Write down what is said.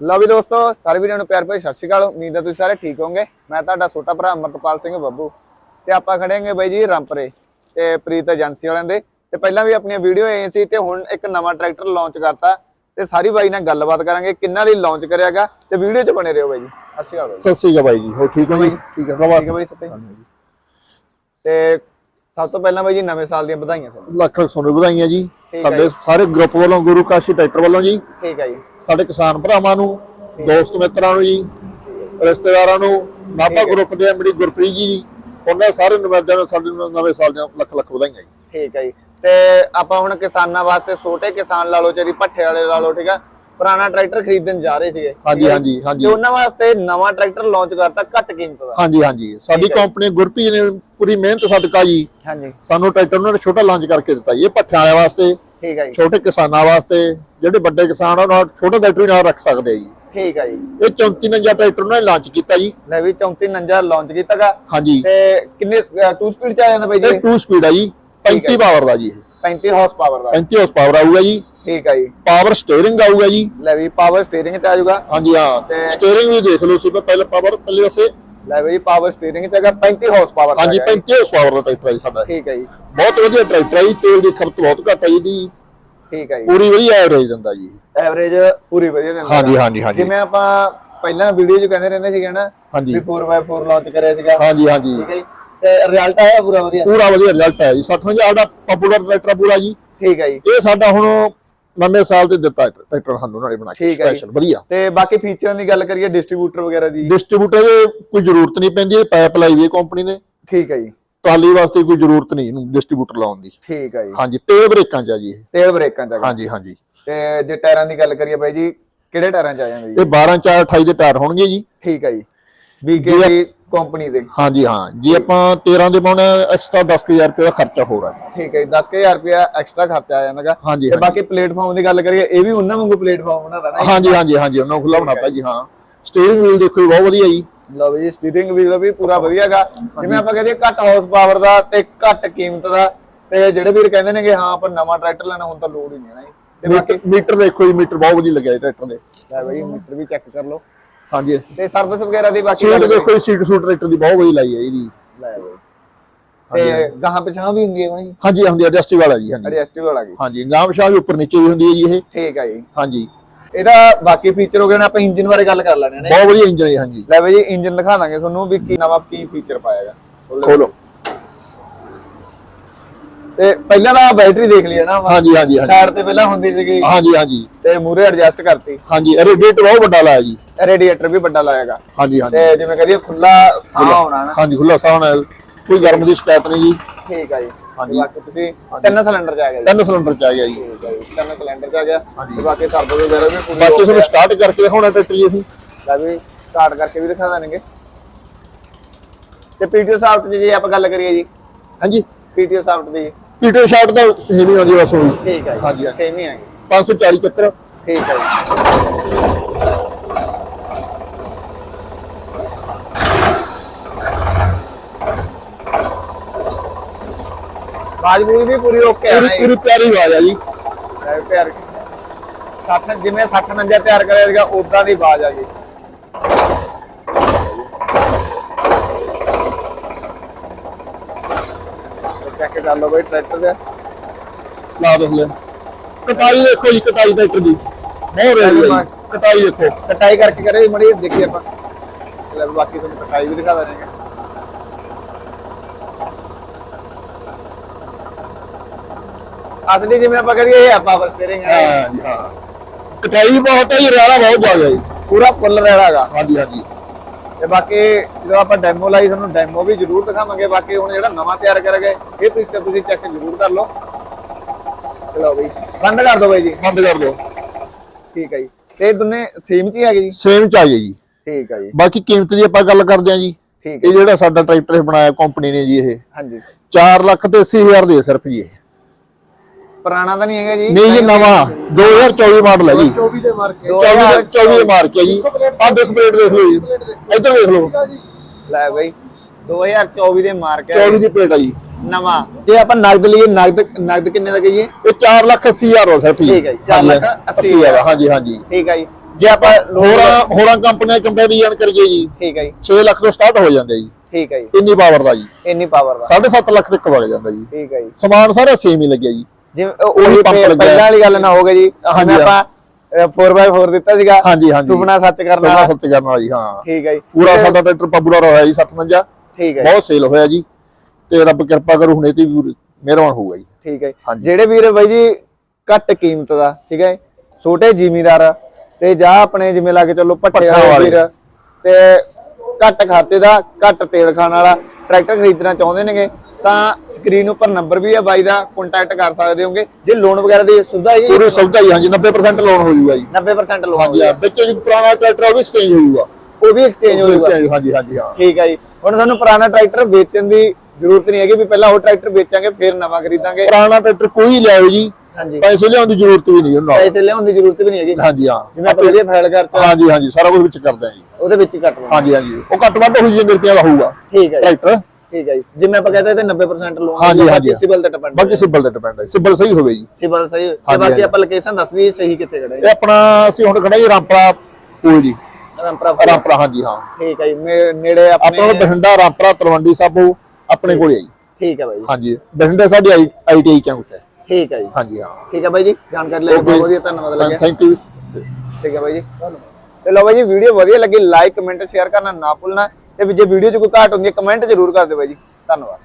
ਲਓ ਵੀ ਦੋਸਤੋ ਸਾਰੇ ਵੀਰਾਂ ਨੂੰ ਪਿਆਰ ਭਰੀ ਸਤਿ ਸ਼੍ਰੀ ਅਕਾਲ। ਉਮੀਦ ਹੈ ਤੁਸੀਂ ਸਾਰੇ ਠੀਕ ਹੋਵੋਗੇ। ਮੈਂ ਤੁਹਾਡਾ ਛੋਟਾ ਭਰਾ ਅਮਰਤਪਾਲ ਸਿੰਘ ਬੱਬੂ। ਤੇ ਆਪਾਂ ਖੜੇ ਹਾਂਗੇ ਬਾਈ ਜੀ ਰਾਮਪਰੇ ਤੇ ਪ੍ਰੀਤ ਏਜੰਸੀ ਵਾਲਿਆਂ ਦੇ। ਤੇ ਪਹਿਲਾਂ ਵੀ ਆਪਣੀਆਂ ਵੀਡੀਓ ਆਏ ਸੀ ਤੇ ਹੁਣ ਇੱਕ ਨਵਾਂ ਟਰੈਕਟਰ ਲਾਂਚ ਕਰਤਾ। ਤੇ ਸਾਰੀ ਬਾਈ ਨਾਲ ਗੱਲਬਾਤ ਕਰਾਂਗੇ ਕਿੰਨਾ ਲਈ ਲਾਂਚ ਕਰਿਆਗਾ ਤੇ ਵੀਡੀਓ 'ਚ ਬਣੇ ਰਹੋ ਬਾਈ ਜੀ। ਸਤਿ ਸ਼੍ਰੀ ਅਕਾਲ ਸਤਿ ਸ੍ਰੀ ਅਕਾਲ ਬਾਈ ਜੀ। ਹੋ ਠੀਕ ਹੋ ਜੀ? ਠੀਕ ਹੈ ਠੀਕ ਹੈ ਬਾਈ ਸੱਤੇ ਤੇ। ਸਭ ਤੋਂ ਪਹਿਲਾਂ ਬਾਈ ਜੀ ਨਵੇਂ ਸਾਲ ਦੀਆਂ ਵਧਾਈਆਂ ਤੁਹਾਨੂੰ ਲੱਖ ਲੱਖ ਤੁਹਾਨੂੰ ਵਧਾਈਆਂ ਜੀ। ਸਾਡੇ। ਸਾਰੇ ਗਰੁੱਪ ਵੱਲੋਂ ਗੁਰੂ ਕਾਸ਼ੀ ਟਰੈਕਟਰ ਵੱਲੋਂ ਜੀ। ਠੀਕ ਹੈ ਜੀ। ਸਾਡੇ ਕਿਸਾਨ ਭਰਾਵਾਂ ਨੂੰ ਦੋਸਤ ਮਿੱਤਰਾਂ ਨੂੰ ਜੀ ਰਿਸ਼ਤੇਦਾਰਾਂ ਨੂੰ ਨਾਭਾ ਗਰੁੱਪ ਦੇ ਐਮਡੀ ਗੁਰਪ੍ਰੀਤ ਜੀ ਉਹਨਾਂ ਸਾਰੇ ਨੁਮਾਇੰਦਿਆਂ ਨੂੰ ਸਾਡੇ ਨਵੇਂ ਸਾਲ ਦੀਆਂ ਲੱਖ ਲੱਖ ਵਧਾਈਆਂ ਜੀ। ਠੀਕ ਹੈ ਜੀ। ਤੇ ਆਪਾਂ ਹੁਣ ਕਿਸਾਨਾਂ ਵਾਸਤੇ ਛੋਟੇ ਕਿਸਾਨ ਲਾ ਲਓ ਚਾਹੇ ਭੱਠੇ ਵਾਲੇ ਲਾ ਲਓ ਠੀਕ ਆ। ਪੁਰਾਣਾ ਟਰੈਕਟਰ ਖਰੀਦਣ ਜਾ ਰਹੇ ਸੀਗੇ। ਹਾਂਜੀ ਹੈ? ਹਾਂਜੀ ਹਾਂਜੀ। ਤੇ ਉਹਨਾਂ ਵਾਸਤੇ ਨਵਾਂ ਟਰੈਕਟਰ ਲਾਂਚ ਕਰਤਾ ਘੱਟ ਕੀਮਤ ਦਾ। ਹਾਂਜੀ ਹਾਂਜੀ। ਸਾਡੀ ਹੈ। ਕੰਪਨੀ ਗੁਰਪ੍ਰੀਤ ਨੇ ਪੂਰੀ ਮਿਹਨਤ ਸਦਕਾ ਜੀ। ਹਾਂਜੀ। ਸਾਨੂੰ ਟਰੈਕਟਰ ਉਹਨਾਂ ਨੇ ਛੋਟਾ ਲਾਂਚ ਕਰਕੇ ਦਿੱਤਾ ਇਹ ਪੱਠਿਆਂ ਵਾਲਿਆਂ ਵਾਸਤੇ ਠੀਕ ਹੈ ਜੀ। ਛੋਟੇ ਕਿਸਾਨਾਂ ਵਾਸਤੇ ਜਿਹੜੇ ਵੱਡੇ ਕਿਸਾਨ ਉਹਨਾਂ ਛੋਟਾ ਟਰੈਕਟਰ ਵੀ ਨਾਲ ਰੱਖ ਸਕਦੇ ਆ ਜੀ। ਠੀਕ ਹੈ ਜੀ। ਇਹ 34 ਨੰਜਾ ਟਰੈਕਟਰ ਉਹਨਾਂ ਨੇ ਲਾਂਚ ਕੀਤਾ ਜੀ। ਲੈ ਵੀ 34 ਨੰਜਾ ਲਾਂਚ ਕੀਤਾਗਾ ਹਾਂਜੀ। ਤੇ ਕਿੰਨੇ 2 ਸਪੀਡ ਚ ਆ ਜਾਂਦਾ ਬਾਈ ਜੀ? ਇਹ 2 ਸਪੀਡ ਆ ਜੀ ਠੀਕ ਹੈ 35 ਪਾਵਰ ਦਾ ਜੀ ਇਹ। 35 ਹਾਰਸ ਪਾਵਰ ਦਾ। 35 ਹਾਰਸ ਪਾਵਰ ਆਊਗਾ ਜੀ। ਠੀਕ ਹੈ ਜੀ। ਪਾਵਰ ਸਟੀਅਰਿੰਗ ਆਊਗਾ ਜੀ। ਲੈ ਵੀ ਪਾਵਰ ਸਟੀਅਰਿੰਗ ਚ ਆ ਜਾਊਗਾ। ਹਾਂਜੀ ਹਾਂ। ਤੇ- ਸਟੀਅਰਿੰਗ ਵੀ ਦੇਖ ਲਓ ਸੀ ਪਹਿਲੇ ਪਾਵਰ ਪਹਿਲੇ ਪਾਸੇ ਲੈ ਵੀ ਪਾਵਰ ਸਟੀਅਰਿੰਗ ਚ ਹੈਗਾ 35 ਹਾਰਸ ਪਾਵਰ ਹਾਂਜੀ 35 ਹਾਰਸ ਪਾਵਰ ਦਾ ਟਰੈਕਟਰ ਹੈ ਜੀ ਸਾਡਾ। ਠੀਕ ਹੈ ਜੀ। ਬਹੁਤ ਵਧੀਆ ਟਰੈਕਟਰ ਹੈ ਜੀ ਤੇਲ ਦੀ ਖਪਤ ਬਹੁਤ ਘੱਟ ਹੈ ਜੀ ਠੀਕ ਹੈ ਜੀ। ਪੂਰੀ ਵਧੀਆ ਐਵਰੇਜ ਦਿੰਦਾ ਜੀ ਐਵਰੇਜ ਪੂਰੀ ਵਧੀਆ ਦਿੰਦਾ। ਹਾਂਜੀ। ਹਾਂਜੀ ਹਾਂਜੀ। ਜਿਵੇਂ ਆਪਾਂ ਪਹਿਲਾਂ ਵੀਡੀਓ 'ਚ ਕਹਿੰਦੇ ਰਹਿੰਦੇ ਸੀਗੇ ਨਾ ਹਾਂਜੀ। ਵੀ 4x4 ਲਾਂਚ ਕਰਿਆ ਸੀਗਾ। ਹਾਂਜੀ ਹਾਂਜੀ। ਠੀਕ ਹੈ ਜੀ। ਤੇ ਰਿਜ਼ਲਟ ਆਇਆ ਪੂਰਾ ਵਧੀਆ? ਪੂਰਾ ਵਧੀਆ ਰਿਜ਼ਲਟ ਹੈ ਜੀ। 60000 ਦਾ ਪਪੂਲਰ ਟਰੈਕਟਰ ਪੂਰਾ ਜੀ। ਠੀਕ ਹੈ ਜੀ। ਇਹ ਸਾਡਾ ਹੁਣ ਨਵੇਂ ਸਾਲ ਤੇ ਦਿੱਤਾ ਟਰੈਕਟਰ ਸਾਨੂੰ ਉਹਨਾਂ ਨੇ ਬਣਾ ਕੇ। ਸਪੈਸ਼ਲ ਵਧੀਆ। ਤੇ ਬਾਕੀ ਫੀਚਰਾਂ ਦੀ ਗੱਲ ਕਰੀਏ ਡਿਸਟ੍ਰੀਬਿਊਟਰ ਵਗੈਰਾ ਦੀ? ਡਿਸਟ੍ਰੀਬਿਊਟਰ ਦੀ ਕੋਈ ਜ਼ਰੂਰਤ ਨਹੀਂ ਪੈਂਦੀ ਪਾਈਪ ਲਾਈ ਵੀ ਕੰਪਨੀ ਨੇ। ਠੀਕ ਹੈ ਜੀ। ਟਰਾਲੀ ਵਾਸਤੇ ਕੋਈ ਜ਼ਰੂਰਤ ਨਹੀਂ ਇਹਨੂੰ ਡਿਸਟ੍ਰੀਬਿਊਟਰ ਲਾਉਣ ਦੀ। ਠੀਕ ਹੈ ਜੀ। ਹਾਂਜੀ ਤੇਲ ਬ੍ਰੇਕਾਂ ਚ ਆ ਜੀ ਇਹ। ਤੇਲ ਬ੍ਰੇਕਾਂ ਚ। ਹਾਂਜੀ ਹਾਂਜੀ। ਤੇ ਜੇ ਟਾਇਰਾਂ ਦੀ ਗੱਲ ਕਰੀਏ ਬਾਈ ਜੀ ਕਿਹੜੇ ਟਾਇਰਾਂ ਚ ਆ ਜਾਂਦੇ ਜੀ? ਇਹ 12 4 28 ਦੇ ਟਾਇਰ ਹੋਣਗੇ ਜੀ। ਠੀਕ ਹੈ ਜੀ। ਬੀਕੇ ਕੰਪਨੀ ਦੇ? ਹਾਂਜੀ ਹਾਂ। ਜੇ ਆਪਾਂ 13 ਦੇ ਪਾਉਣਾ ਐਕਸਟਰਾ 10000 ਰੁਪਏ ਦਾ ਖਰਚਾ ਹੈ ਠੀਕ ਹੈ ਜੀ 10000 ਰੁਪਇਆ ਐਕਸਟਰਾ ਖਰਚਾ ਆ ਜਾਂਦਾਗਾ। ਤੇ ਬਾਕੀ ਪਲੇਟਫਾਰਮ ਦੀ ਗੱਲ ਕਰੀਏ ਇਹ ਵੀ ਉਹਨਾਂ ਵਾਂਗੂ ਪਲੇਟਫਾਰਮ ਬਣਾਦਾ ਨਾ ਹਾਂਜੀ ਹਾਂਜੀ ਹਾਂਜੀ ਉਹਨਾਂ ਖੁੱਲਾ ਬਣਾਤਾ ਜੀ ਹਾਂ। ਸਟੀਅਰਿੰਗ ਵੀਲ ਦੇਖੋ ਬਹੁਤ ਵਧੀਆ ਜੀ। ਲਓ ਜੀ ਸਟੀਅਰਿੰਗ ਵੀਲ ਵੀ ਪੂਰਾ ਵਧੀਆਗਾ। ਜਿਵੇਂ ਆਪਾਂ ਕਹਿੰਦੇ ਘੱਟ ਹਾਰਸ ਪਾਵਰ ਦਾ ਤੇ ਘੱਟ ਕੀਮਤ ਦਾ ਤੇ ਜਿਹੜੇ ਵੀਰ ਕਹਿੰਦੇ ਨੇ ਕਿ ਹਾਂ ਆਪਾਂ ਨਵਾਂ ਟਰੈਕਟਰ ਲੈਣਾ ਹੁਣ ਤਾਂ ਲੋੜ ਹੀ ਨਹੀਂ ਹੈ ਨਾ ਜੀ। ਤੇ ਬਾਕੀ ਮੀਟਰ ਦੇਖੋ ਜੀ ਮੀਟਰ ਬਹੁਤ ਵਧੀਆ ਲੱਗਿਆ ਟਰੈਕਟਰ ਦੇ। ਲੈ ਬਈ ਮੀਟਰ ਵੀ ਚੈੱਕ ਕਰ ਲਓ। ਹਾਂਜੀ। ਤੇ ਸਰਵਿਸ ਵਗੈਰਾ ਦੀ ਬਾਕੀ ਸੀਟ ਦੇਖੋ ਸੀਟ ਸੂਟ ਟਰੈਕਟਰ ਦੀ ਬਹੁਤ ਵਧੀਆ ਲਾਈ ਹੈ ਇਹਦੀ। ਲੈ ਬਈ ਤੇ ਗਾਹਾਂ ਪਿਛਾਂ ਵੀ ਹੁੰਦੀ ਹੈ ਬਈ ਹਾਂਜੀ ਹੁੰਦੀ ਐਡਜਸਟੇਬਲ ਹੈ ਜੀ ਹਾਂਜੀ। ਐਡਜਸਟੇਬਲ ਆ ਗਈ ਹਾਂਜੀ ਗਾਮ ਸ਼ਾਹ ਵੀ ਉੱਪਰ ਨੀਚੇ ਵੀ ਹੁੰਦੀ ਹੈ ਜੀ ਇਹ। ਠੀਕ ਆ ਜੀ। ਹਾਂਜੀ। ਇਹਦਾ ਬਾਕੀ ਫੀਚਰ ਹੋ ਗਏ ਨਾ ਆਪਾਂ ਇੰਜਨ ਬਾਰੇ ਗੱਲ ਕਰ ਲੈਣੇ ਨੇ। ਬਹੁਤ ਵਧੀਆ ਇੰਜਨ ਹੈ ਹਾਂਜੀ। ਲੈ ਬਈ ਜੀ ਇੰਜਨ ਦਿਖਾ ਦਾਂਗੇ ਤੁਹਾਨੂੰ ਵੀ ਕੀ ਨਵਾਂ ਕੀ ਫੀਚਰ ਪਾਇਆਗਾ ਖੋਲੋ। ਤੇ ਪਹਿਲਾਂ ਤਾਂ ਬੈਟਰੀ ਦੇਖ ਲਈ ਹੈ ਨਾ ਹਾਂਜੀ ਹਾਂਜੀ ਸਾਈਡ ਤੇ ਪਹਿਲਾਂ ਹੁੰਦੀ ਸੀਗੀ। ਹਾਂਜੀ ਹਾਂਜੀ। ਤੇ ਮੂਰੇ ਐਡਜਸਟ ਕਰਤੀ। ਹਾਂਜੀ ਰੇਡੀਏਟਰ ਬਹੁਤ ਵੱਡਾ ਲਾਇਆ ਜੀ। ਰੇਡੀਏਟਰ ਵੀ ਵੱਡਾ ਲਾਏਗਾ ਹਾਂਜੀ ਹਾਂਜੀ। ਤੇ ਜਿਵੇਂ ਕਹਦੀਏ ਖੁੱਲਾ ਸਾਹ ਹੋਣਾ ਨਾ। ਹਾਂਜੀ ਖੁੱਲਾ ਸਾਹ ਨਾਲ ਕੋਈ ਗਰਮ ਦੀ ਸ਼ਿਕਾਇਤ ਨਹੀਂ ਜੀ। ਠੀਕ ਆ ਜੀ। ਹਾਂਜੀ। ਬਾਕੀ ਤੁਸੀਂ ਤਿੰਨ ਸਿਲੰਡਰ ਚ ਆ ਗਿਆ ਜੀ। ਤਿੰਨ ਸਿਲੰਡਰ ਚ ਆ ਗਿਆ ਜੀ। ਤਿੰਨ ਸਿਲੰਡਰ ਚ ਆ ਗਿਆ। ਤੇ ਬਾਕੀ ਸਰਵਿਸ ਵਗੈਰਾ ਵੀ ਪੂਰੀ ਬਾਕੀ ਤੁਹਾਨੂੰ। ਸਟਾਰਟ ਕਰਕੇ ਦਿਖਾਉਣਾ ਟਰੈਕਟਰ ਜੀ ਅਸੀਂ। ਲੈ ਵੀ ਸਟਾਰਟ ਕਰਕੇ ਵੀ ਦਿਖਾ ਦੇਣਗੇ। ਤੇ ਪੀਟੀਓ ਸਾਫਟ ਦੀ ਜੇ ਆਪਾਂ ਗੱਲ ਕਰੀਏ ਜੀ। ਹਾਂਜੀ। ਪੀਟੀਓ ਸਾਫਟ ਦੀ ਪੀਟਰ ਸ਼ਾਟ ਦਾ ਹੈਵੀ ਆਉਂਦੀ ਬਸ ਹੋਈ ਠੀਕ ਜੀ ਹਾਂਜੀ, ਹਾਂਜੀ। ਸੇਮ ਹੀ ਆ ਗਈ 540 ਚੱਕਰ। ਠੀਕ ਆ ਜੀ। ਬਾਜਬੂਰੀ ਵੀ ਪੂਰੀ ਓਕੇ ਆ ਪੂਰੀ ਨਾ ਪੂਰੀ ਪਿਆਰੀ ਆਵਾਜ਼ ਆ ਜੀ। ਇਹ ਤਿਆਰ 60 ਜਿਵੇਂ 60 ਨੰਜਾ ਤਿਆਰ ਕਰਿਆ ਸੀਗਾ ਉਦਾਂ ਦੀ ਆਵਾਜ਼ ਆ ਗਈ। ਚੈੱਕ ਕਰ ਲਓ ਬਈ ਟਰੈਕਟਰ ਦੇ ਲਾ ਦੋ ਲੈ ਕਟਾਈ ਦੇਖੋ ਜੀ ਕਟਾਈ ਟਰੈਕਟਰ ਦੀ। ਬਹੁਤ ਰੇਡੀ ਹੈ ਕਟਾਈ ਦੇਖੋ। ਕਟਾਈ ਕਰਕੇ ਕਰੇ ਮੜੀ ਦੇਖੀਏ ਆਪਾਂ। ਲੈ ਬਾਕੀ ਤੁਹਾਨੂੰ ਕਟਾਈ ਵੀ ਦਿਖਾ ਦਾਂਗੇ ਅਸਲੀ ਜਿਵੇਂ ਆਪਾਂ ਕਰੀਏ ਇਹ ਆ ਪਾਵਰ ਸਟੀਅਰਿੰਗ ਹੈ ਹਾਂ ਹਾਂ। ਕਟਾਈ ਬਹੁਤ ਹੈ ਜੀ ਰਾਲਾ ਬਹੁਤ ਜ਼ਿਆਦਾ ਜੀ। ਪੂਰਾ ਫੁੱਲ ਹੈਗਾ। ਹਾਂਜੀ ਹਾਂਜੀ। ਤੇ ਬਾਕੀ ਜਦੋਂ ਆਪਾਂ ਡੈਮੋ ਲਾਈ ਤੁਹਾਨੂੰ ਡੈਮੋ ਵੀ ਜ਼ਰੂਰ ਦਿਖਾਵਾਂਗੇ। ਬਾਕੀ ਹੁਣ ਜਿਹੜਾ ਨਵਾਂ ਤਿਆਰ ਕਰਾਂਗੇ ਇਹ ਪਿਕਚਰ ਤੁਸੀਂ ਚੈੱਕ ਜ਼ਰੂਰ ਕਰ ਲਓ। ਚਲੋ ਬਈ। ਬੰਦ ਕਰ ਦਿਓ ਬਾਈ ਜੀ। ਬੰਦ ਕਰ ਦਿਓ। ਠੀਕ ਹੈ ਜੀ। ਤੇ ਦੋਨੇ ਸੇਮ ਚ ਹੀ ਹੈਗੇ ਜੀ? ਸੇਮ ਚ ਆ ਜਾਏ ਜੀ। ਠੀਕ ਹੈ ਜੀ। ਬਾਕੀ ਕੀਮਤ ਦੀ ਆਪਾਂ ਗੱਲ ਕਰਦੇ ਹਾਂ ਜੀ। ਇਹ ਜਿਹੜਾ ਸਾਡਾ ਟਰੈਕਟਰ ਬਣਾਇਆ ਕੰਪਨੀ ਨੇ ਜੀ ਇਹ। ਹਾਂਜੀ। 4 ਲੱਖ ਤੇ 80 ਹਜ਼ਾਰ ਦੇ ਸਿਰਫ ਜੀ ਇਹ। ਪੁਰਾਣਾ ਤਾਂ ਨਹੀਂ ਹੈਗਾ ਜੀ। ਨਹੀਂ ਜੀ ਨਵਾਂ। 2024 ਮਾਡਲ ਹੈ ਜੀ। 24 ਦੇ ਮਾਰ ਕੇ 24 ਦਾ 24 ਦੇ ਮਾਰ ਕੇ ਜੀ। ਆਹ ਦੇਖ ਪਲੇਟ ਦੇਖ ਲਓ ਜੀ। ਇੱਧਰ ਦੇਖ ਲਓ। ਲੈ ਬਈ 2024 ਦੇ ਮਾਰ ਕੇ 24 ਦੀ ਪਲੇਟ ਆ ਜੀ। ਨਵਾਂ। ਜੇ ਆਪਾਂ ਨਗਦ ਲਈਏ ਨਗਦ ਨਗਦ ਕਿੰਨੇ ਦਾ ਕਹੀਏ? ਇਹ 4 ਲੱਖ 80 ਹਜ਼ਾਰ ਦਾ ਸਿਰਫ ਜੀ ਠੀਕ ਹੈ ਜੀ, ਚਾਰ ਲੱਖ ਹਾਂਜੀ, ਹਜ਼ਾਰ। ਹਾਂਜੀ ਹਾਂਜੀ। ਠੀਕ ਹੈ ਜੀ। ਜੇ ਆਪਾਂ ਹੋਰਾਂ ਹੋਰਾਂ ਕੰਪਨੀਆਂ ਕੰਪੈਰੀਜ਼ਨ ਕਰੀਏ ਜੀ ਠੀਕ ਹੈ ਜੀ। 6 ਲੱਖ ਤੋਂ ਸਟਾਰਟ ਹੋ ਜਾਂਦਾ ਜੀ। ਠੀਕ ਹੈ ਜੀ। ਇੰਨੀ ਪਾਵਰ ਦਾ ਜੀ। ਇੰਨੀ ਪਾਵਰ ਦਾ। 7.5 ਲੱਖ ਤੱਕ ਵਗ ਜਾਂਦਾ ਜੀ। ਠੀਕ ਹੈ ਜੀ। ਸਮਾਨ ਸਾਰਾ ਸੇਮ ਹੀ ਲੱਗਿਆ ਜੀ। ਜਿਵੇਂ ਉਹ- ਉਹੀ ਪੰਪ ਪਹਿ- ਲੱਗਿਆ। ਪਹਿਲਾਂ ਵਾਲੀ ਗੱਲ ਨਾ ਹੋ ਗਈ ਜੀ। ਹਾਂਜੀ, ਜਿਵੇਂ ਆਪਾਂ 4x4 ਦਿੱਤਾ ਸੀਗਾ। ਹਾਂਜੀ ਹਾਂਜੀ। ਸੁਪਨਾ ਸੱਚ ਕਰਨ ਸੁਪਨਾ ਵਾਲਾ। ਸੱਚ ਕਰਨ ਵਾਲਾ ਜੀ ਹਾਂ। ਠੀਕ ਹੈ ਜੀ। ਪੂਰਾ ਸਾਡਾ ਟਰੈਕਟਰ ਪਪੂਲਰ ਹੋਇਆ ਜੀ 57 ਠੀਕ ਹੈ ਜੀ, ਬਹੁਤ ਸੇਲ ਹੋਇਆ ਜੀ। ਤੇ ਰੱਬ ਕਿਰਪਾ ਕਰੂ ਹੁਣੇ ਤੇ ਵੀ ਮਿਹਰਬਾਨ ਹੋਊਗਾ ਜੀ। ਠੀਕ ਹੈ ਜੀ। ਹਾਂਜੀ। ਜਿਹੜੇ ਵੀਰ ਬਾਈ ਜੀ ਘੱਟ ਕੀਮਤ ਦਾ ਠੀਕ ਹੈ ਛੋਟੇ ਜ਼ਿਮੀਦਾਰ ਤੇ ਜਾਂ ਆਪਣੇ ਜਿਵੇਂ ਲਾ ਕੇ ਚੱਲੋ ਭੱਠੇ ਵਾਲੇ। ਵੀਰ ਤੇ ਘੱਟ ਖਰਚੇ ਦਾ ਘੱਟ ਤੇਲ ਖਾਣ ਵਾਲਾ ਟਰੈਕਟਰ ਖਰੀਦਣਾ ਚਾਹੁੰਦੇ ਨੇਗੇ ਤਾਂ ਸਕਰੀਨ ਉੱਪਰ ਨੰਬਰ ਵੀ ਹੈ ਬਾਈ ਦਾ ਕੰਟੈਕਟ ਕਰ ਸਕਦੇ ਹੋਗੇ। ਜੇ ਲੋਨ ਵਗੈਰਾ ਦੀ ਸੁਵਿਧਾ ਹੈ ਜੀ ਪੂਰੀ ਸੁਵਿਧਾ ਜੀ ਹਾਂਜੀ 90% ਲੋਨ ਹੋ ਜਾਊਗਾ ਜੀ। 90% ਲੋਨ ਹਾਂਜੀ ਹਾਂ ਵਿੱਚ ਜੀ ਪੁਰਾਣਾ ਟਰੈਕਟਰ ਉਹ ਵੀ ਐਕਸਚੇਂਜ ਹੋ ਜਾਊਗਾ ਉਹ ਵੀ ਐਕਸਚੇਂਜ ਹੋ ਜਾਊਗਾ ਹਾਂਜੀ ਹਾਂਜੀ ਹਾਂ। ਠੀਕ ਹੈ ਜੀ। ਹੁਣ ਤੁਹਾਨੂੰ ਪੁਰਾਣਾ ਟਰੈਕਟਰ ਵੇਚਣ ਦੀ ਜ਼ਰੂਰਤ ਨਹੀਂ ਹੈਗੀ ਵੀ ਪਹਿਲਾਂ ਉਹ ਟਰੈਕਟਰ ਵੇਚਾਂਗੇ ਫਿਰ ਨਵਾਂ ਖਰੀਦਾਂਗੇ। ਪੁਰਾਣਾ ਟਰੈਕਟਰ ਕੋਈ ਲਿਆਓ ਜੀ। ਹਾਂਜੀ। ਪੈਸੇ ਲਿਆਉਣ ਦੀ ਜ਼ਰੂਰਤ ਵੀ ਨਹੀਂ ਉਹਨਾਂ ਪੈਸੇ ਲਿਆਉਣ ਦੀ ਜ਼ਰੂਰਤ ਵੀ ਨਹੀਂ ਹੈਗੀ। ਹਾਂਜੀ ਹਾਂ। ਜਿਵੇਂ ਆਪਾਂ ਵਧੀਆ ਫਾਈਲ ਕਰਤਾ ਹਾਂਜੀ ਹਾਂਜੀ ਸਾਰਾ ਕੁਝ ਵਿੱਚ ਕਰਦੇ ਆ ਜੀ। ਉਹਦੇ ਵਿੱਚ ਹੀ ਕੱਟ ਲਵਾਂਗੇ ਹਾਂਜੀ ਹਾਂਜੀ। ਉਹ ਘੱਟ ਵੱਧ ਹੋਈ ਜਿੰਨੇ ਰੁਪਏ ਦਾ ਹੋਊਗਾ ਠੀਕ ਹੈ ਜੀ। ਟਰੈਕਟਰ ਠੀਕ ਹੈ ਜੀ। ਜਿਵੇਂ ਆਪਾਂ ਕਹਿੰਦੇ ਤੇ 90% ਲੋਨ ਹਾਂਜੀ, ਹਾਂਜੀ। ਸਿਬਲ ਤੇ ਡਿਪੈਂਡ ਬਾਕੀ ਸਿਬਲ ਤੇ ਡਿਪੈਂਡ ਹੈ ਸਿਬਲ ਸਹੀ ਹੋਵੇ ਜੀ। ਸਿਬਲ ਸਹੀ ਤੇ ਬਾਕੀ। ਆਪਾਂ ਲੋਕੇਸ਼ਨ ਦੱਸ ਦਈਏ ਸਹੀ ਕਿੱਥੇ ਖੜੇ ਇਹ ਆਪਣਾ ਅਸੀਂ ਹੁਣ ਖੜਾ ਜੀ ਰਾਮਪਰਾ ਕੋਲ ਜੀ। ਰਾਮਪੁਰਾ ਰਾਮਪਰਾ ਹਾਂਜੀ ਹਾਂ। ਠੀਕ ਹੈ ਜੀ। ਨੇੜੇ- ਆਪਣੇ ਆਪਣੇ ਬਠਿੰਡਾ ਰਾਮਪਰਾ ਤਲਵੰਡੀ ਸਾਬੋ ਆਪਣੇ ਕੋਲ ਹੈ ਜੀ। ਠੀਕ ਹੈ ਬਾਈ। ਹਾਂਜੀ। ਬਠਿੰਡਾ ਸਾਡੀ ਆਈਟੀਆਈ ਕੈਂਪ ਹੈ। ਠੀਕ ਹੈ ਜੀ। ਹਾਂਜੀ ਹਾਂ। ਠੀਕ ਹੈ ਬਾਈ ਜੀ। ਜਾਣਕਾਰੀ ਲਈ ਬਹੁਤ ਵਧੀਆ ਧੰਨਵਾਦ ਲੱਗਿਆ। ਥੈਂਕ ਯੂ ਠੀਕ ਹੈ ਬਾਈ ਜੀ। ਤੇ ਲਓ ਬਾਈ ਜੀ ਵੀਡੀਓ ਵਧੀਆ ਲੱਗੀ ਲਾਈਕ ਕਮੈਂਟ ਸ਼ੇਅਰ ਕਰਨਾ ਨਾ ਭੁੱਲਣਾ। ਤੇ ਜੇ ਵੀਡੀਓ 'ਚ ਕੋਈ ਘਾਟ ਹੁੰਦੀ ਹੈ ਕਮੈਂਟ ਜ਼ਰੂਰ ਕਰ ਦਿਓ ਬਾਈ ਜੀ। ਧੰਨਵਾਦ।